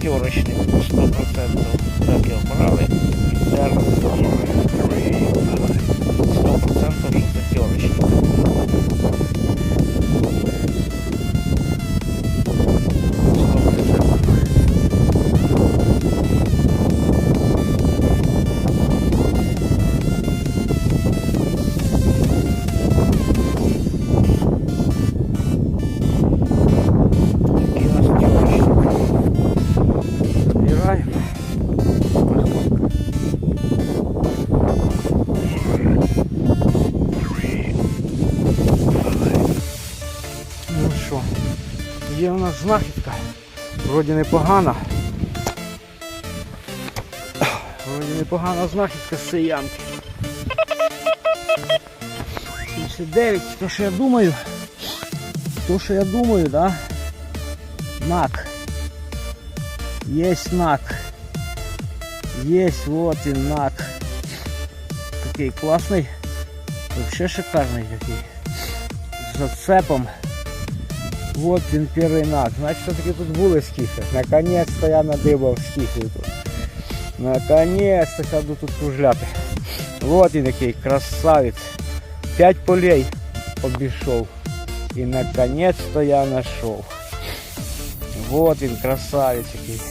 Терочник, 100%. Так його брали. Зараз 100% що це терочник. Є у нас знахідка. Вроді непогана. Вроді непогана знахідка з цієї ямки. 79, то що я думаю. То що я думаю, да? Нак. Есть нак. Есть вот и нак. Такий классный. Вообще шикарный такий. З зацепом. Вот він первый нак. Значить, все-таки тут були скіфи. Наконец-то я надибав скіфів тут. Наконец-то я буду тут кружляти. Вот він який красавець. П'ять полей обійшов. І наконец-то я знайшов. Вот він, красавець який.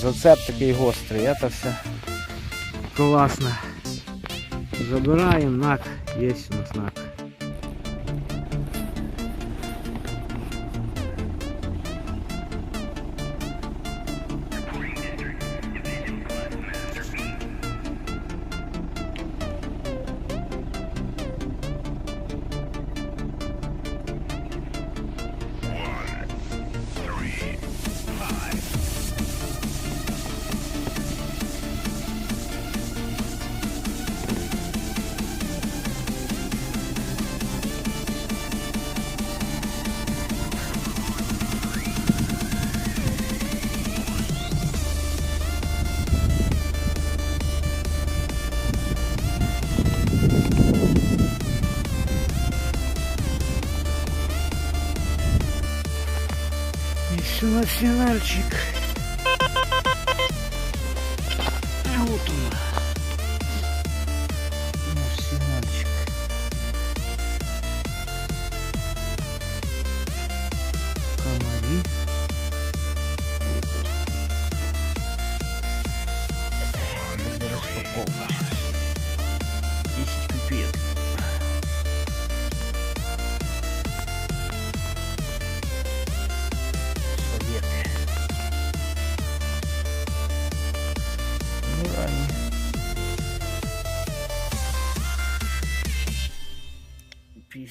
Зацеп такий гострий. Это все класно. Забираємо нак. Є у нас нак. Национальчик.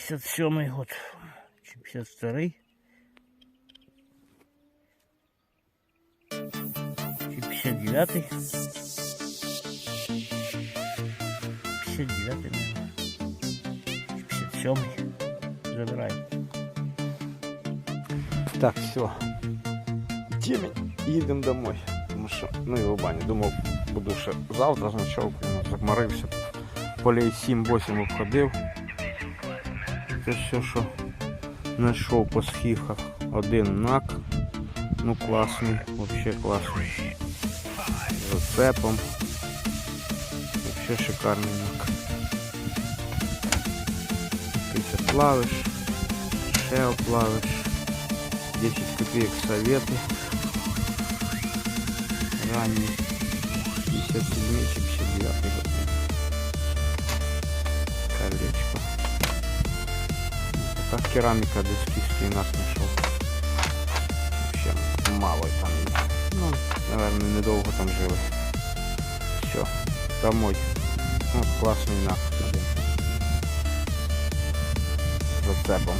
57 год, чи 52 чи 59 59 наверное. 57 забирай. Так, все. Темень. Їдемо домой. Тому що, ну і в бані. Думав, буду ще завтра з ночовкою, ну, замарився. Полей 7-8 обходив. Це все, що знайшов по схіхах. Один нак. Ну класний, взагалі класний. З зацепом. Взагалі шикарний нак. 50 плавиш, ще плавиш. 10 копеек советы. Ранний. 57 59 год. Колечко. Так керамика дискийский нас нашел. Вообще мало там. Ну, наверное, недолго там жили. Все, домой. Ну, классный нахуй. Зацепом.